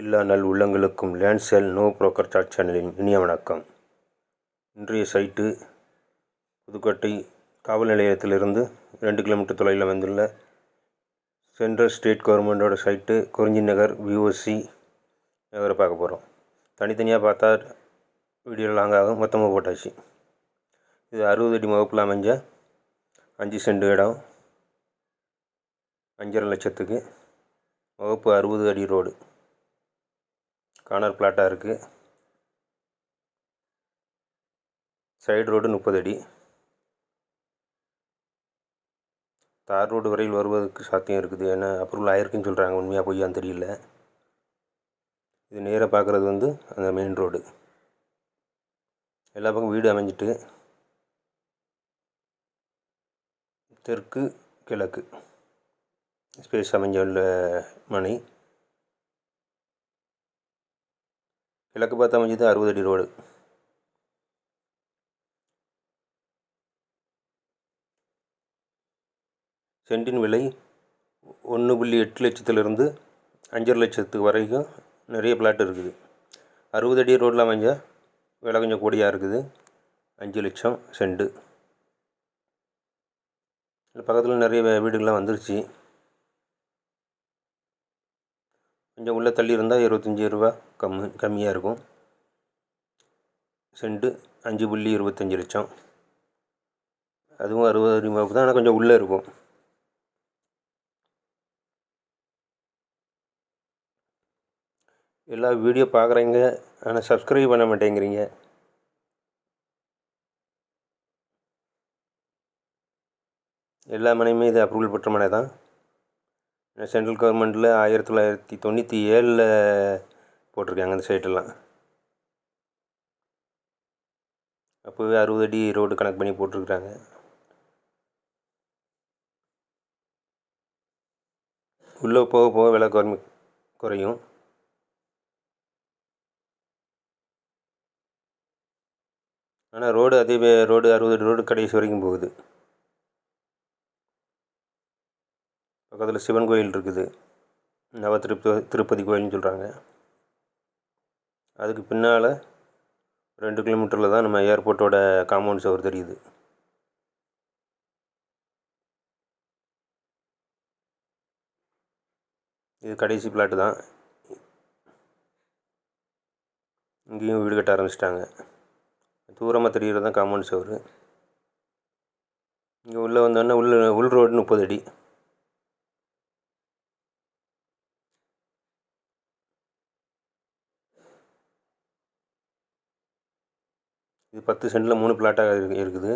எல்லா நல் உள்ளங்களுக்கும் லேண்ட்சேல் நோ புரோக்கர் சாட் சேனலின் இனிய வணக்கம். இன்றைய சைட்டு புதுக்கோட்டை காவல் நிலையத்திலிருந்து ரெண்டு கிலோமீட்டர் தொலைவில் வந்துள்ள சென்ட்ரல் ஸ்டேட் கவர்மெண்ட்டோட சைட்டு குறிஞ்சி நகர் விஓசி நகரை பார்க்க போகிறோம் தனித்தனியாக பார்த்தா வீடியோ லாங் ஆகும். மொத்தமாக போட்டாச்சு. இது அறுபது அடி முகப்பில் அமைஞ்ச அஞ்சு சென்ட் இடம். அஞ்சரை லட்சத்துக்கு வகுப்பு அறுபது அடி ரோடு. கார்னர் பிளாட்டாக இருக்குது சைடு ரோடு முப்பது அடி. தார் ரோடு வரையில் வருவதற்கு சாத்தியம் இருக்குது ஏன்னா அப்ரூவல் ஆயிருக்குன்னு சொல்கிறாங்க உண்மையாக பொய்யான்னு தெரியல. இது நேராக பார்க்குறது வந்து அந்த மெயின் ரோடு எல்லா பக்கம் வீடு அமைஞ்சிட்டு தெற்கு கிழக்கு. ஸ்பேஸ் அமைஞ்ச உள்ள மனை. கிழக்கு பார்த்து அமைஞ்சது அறுபது அடி ரோடு. சென்டின் விலை ஒன்று புள்ளி எட்டு லட்சத்துலேருந்து அஞ்சரை லட்சத்துக்கு வரைக்கும் நிறைய பிளாட் இருக்குது. அறுபது அடி ரோட்டில் அமைஞ்ச விலை கொஞ்சம் கூடியாக இருக்குது. அஞ்சு லட்சம் செண்டு பக்கத்தில் நிறைய வீடுகள்லாம் வந்துருச்சு. கொஞ்சம் உள்ளே தள்ளி இருந்தால் இருபத்தஞ்சி ரூபா கம்மி கம்மியாக இருக்கும். சென்ட்டு அஞ்சு புள்ளி இருபத்தஞ்சி லட்சம். அதுவும் அறுபது ரூபாவுக்கு தான் ஆனால் கொஞ்சம் உள்ளே இருக்கும். எல்லா வீடியோ பார்க்குறீங்க ஆனால் சப்ஸ்கிரைப் பண்ண மாட்டேங்கிறீங்க. எல்லா மனையுமே இது அப்ரூவல் பெற்ற மனை தான் சென்ட்ரல் கவர்மெண்ட்டில் ஆயிரத்தி தொள்ளாயிரத்தி தொண்ணூற்றி ஏழில் போட்டிருக்காங்க அந்த சைட்டெல்லாம். அப்போவே அறுபது அடி ரோடு கணக்கு பண்ணி போட்டிருக்குறாங்க. உள்ளே போக போக விலை குறைமி குறையும். ஆனால் ரோடு அதே ரோடு அறுபது அடி ரோடு கடைசி வரைக்கும் போகுது. பக்கத்தில் சிவன் கோயில் இருக்குது. நவ திருப்ப திருப்பதி கோயில்னு சொல்கிறாங்க அதுக்கு பின்னால் ரெண்டு கிலோமீட்டரில் தான் நம்ம ஏர்போர்ட்டோட காம்பவுண்ட் சவர் தெரியுது. இது கடைசி பிளாட்டு தான். இங்கேயும் வீடு கட்ட ஆரம்பிச்சிட்டாங்க. தூரமாக தெரிகிறது தான் காம்பவுண்ட் சவர் இங்கே உள்ளே வந்தோடனே உள்ள உள் ரோடு முப்பது அடி. இது பத்து சென்டில் மூணு பிளாட்டாக இருக்குது.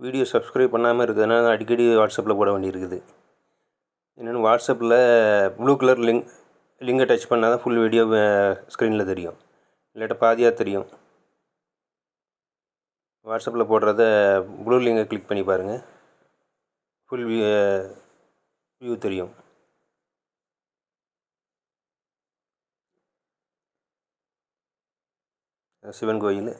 வீடியோ சப்ஸ்கிரைப் பண்ணாமல் இருக்கிறதுனால அடிக்கடி வாட்ஸ்அப்பில் போட வேண்டியிருக்குது. என்னென்னு வாட்ஸ்அப்பில் ப்ளூ கலர் லிங்க் லிங்கை டச் பண்ணால் தான் ஃபுல் வீடியோ ஸ்க்ரீனில் தெரியும். இல்லாட்ட பாதியாக தெரியும். வாட்ஸ்அப்பில் போடுறத ப்ளூ லிங்கை கிளிக் பண்ணி பாருங்கள் ஃபுல் வியூ வியூ தெரியும். சிவன் கோயில்.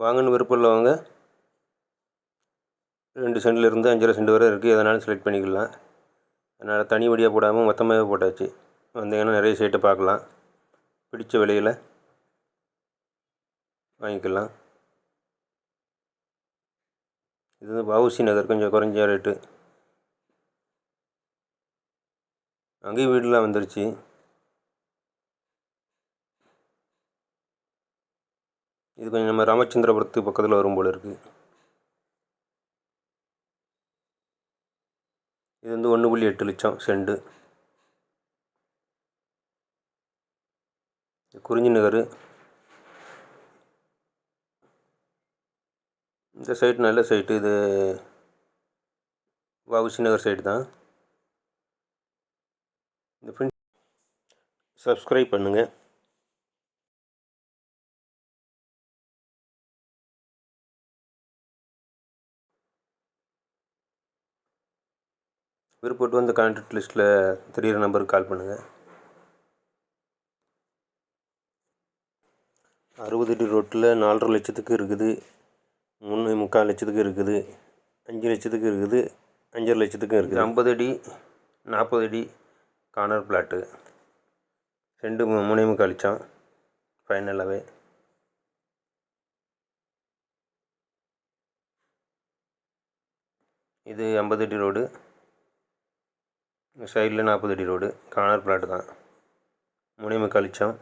வாங்கன்னு விருப்பம் உள்ளவங்க ரெண்டு சென்ட்லேருந்து அஞ்சரை சென்ட் வரை இருக்குது. எதனாலும் செலக்ட் பண்ணிக்கலாம். அதனால் தனி வடியாக போடாமல் மொத்தமாகவே போட்டாச்சு. வந்தீங்கன்னா நிறைய சைட்டை பார்க்கலாம். பிடிச்ச விலையில் வாங்கிக்கலாம். இது வந்து வவுசி நகர். கொஞ்சம் குறைஞ்ச ரேட்டு அங்கேயும் வீடெலாம் வந்துருச்சு. இது கொஞ்சம் நம்ம ராமச்சந்திரபுரத்து பக்கத்தில் வரும் போல் இருக்குது இது வந்து ஒன்று புள்ளி எட்டு லட்சம் செண்டு. குறிஞ்சி நகர். இந்த சைட் நல்ல சைட்டு இது வவுசி நகர் சைடு தான். இந்த ஃப்ரெண்ட் சப்ஸ்கிரைப் பண்ணுங்கள் விருப்பப்பட்டு வந்து கான்டாக்ட் லிஸ்ட்டில் தெரியிற நம்பருக்கு கால் பண்ணுங்கள் அறுபது அடி ரோட்டில் நாலரை லட்சத்துக்கு இருக்குது. மூணு முக்கால் லட்சத்துக்கு இருக்குது. அஞ்சு லட்சத்துக்கு இருக்குது. அஞ்சரை லட்சத்துக்கும் இருக்குது. ஐம்பது அடி நாற்பது அடி கார்னர் பிளாட்டு ரெண்டு மூ- மூணே முக்கால் லட்சம் ஃபைனலாகவே இது ஐம்பது அடி ரோடு சைடில் நாற்பது அடி ரோடு கார்னர் பிளாட் தான். மூணே முக்கால் லட்சம்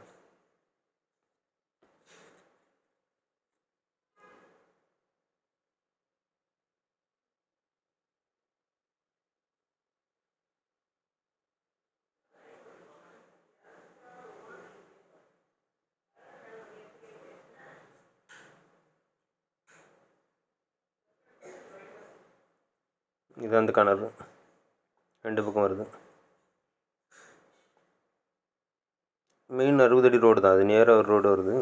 இது அந்த கிணறு ரெண்டு பக்கம் வருது. மெயின் அறுபது அடி ரோடு தான். அது நேராக ஒரு ரோடு வருது.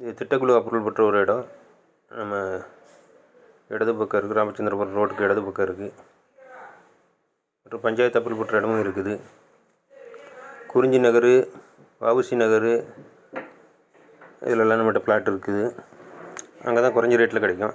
இது திட்டக்குழு அப்ரூவல் பெற்ற ஒரு இடம். நம்ம இடது பக்கம் இருக்குது ராமச்சந்திரபுரம் ரோட்டுக்கு இடது பக்கம் இருக்குது மற்றும் பஞ்சாயத்து அப்ரூவல் பெற்ற இடமும் இருக்குது. குறிஞ்சி நகர் வவுசி நகர் இதிலெல்லாம் நம்மகிட்ட பிளாட் இருக்குது. அங்கே தான் குறைஞ்ச ரேட்டில் கிடைக்கும்.